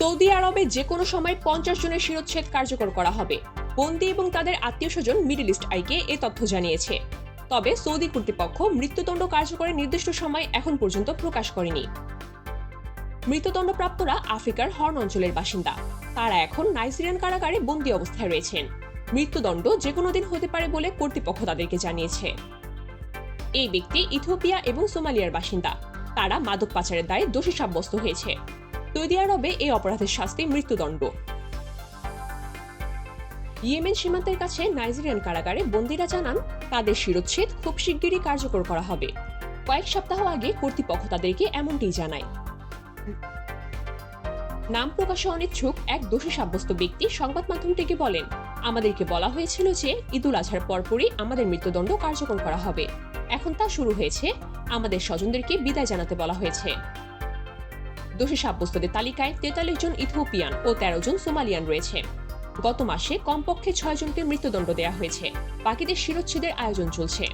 Saudi আরবে যে কোনো সময় পঞ্চাশ জনের শিরোচ্ছেদ কার্যকর করা হবে। বন্দি এবং তাদের আত্মীয় স্বজন মিডল ইস্ট আইকে এ তথ্য জানিয়েছে। তবে সৌদি কর্তৃপক্ষ মৃত্যুদণ্ড কার্যকরের নির্দিষ্ট সময় এখন পর্যন্ত প্রকাশ করেনি। মৃত্যুদণ্ডপ্রাপ্তরা আফ্রিকার হর্ন অঞ্চলের বাসিন্দা। তারা এখন নাইজেরিয়ান কারাগারে বন্দি অবস্থায় রয়েছেন। মৃত্যুদণ্ড যে কোনো দিন হতে পারে বলে কর্তৃপক্ষ তাদেরকে জানিয়েছে। এই ব্যক্তি ইথিওপিয়া এবং সোমালিয়ার বাসিন্দা। তারা মাদক পাচারের দায়ে দোষী সাব্যস্ত হয়েছে। সৌদি আরবে এই অপরাধের শাস্তি মৃত্যুদণ্ড। ইয়েমেন সীমান্তের কাছে নাইজেরিয়ান কারাগারে বন্দীরা জানান, তাদের শিরোচ্ছেদ খুব শিগগিরই কার্যকর করা হবে। কয়েক সপ্তাহ আগে কর্তৃপক্ষ তাদেরকে এমনটি জানায়। নাম প্রকাশে অনিচ্ছুক এক দোষী সাব্যস্ত ব্যক্তি সংবাদ মাধ্যমটিকে বলেন, আমাদেরকে বলা হয়েছিল যে ঈদুল আজহার পরপরই আমাদের মৃত্যুদণ্ড কার্যকর করা হবে। এখন তা শুরু হয়েছে। আমাদের স্বজনদেরকে বিদায় জানাতে বলা হয়েছে। দোষী সাব্যস্তদের তালিকায় তেতাল্লিশ জন ইথিওপিয়ান ও তেরো জন সোমালিয়ান রয়েছে। গত মাসে কমপক্ষে ছয় জনকে মৃত্যুদণ্ড দেওয়া হয়েছে। বাকিদের শিরোচ্ছেদের আয়োজন চলছে।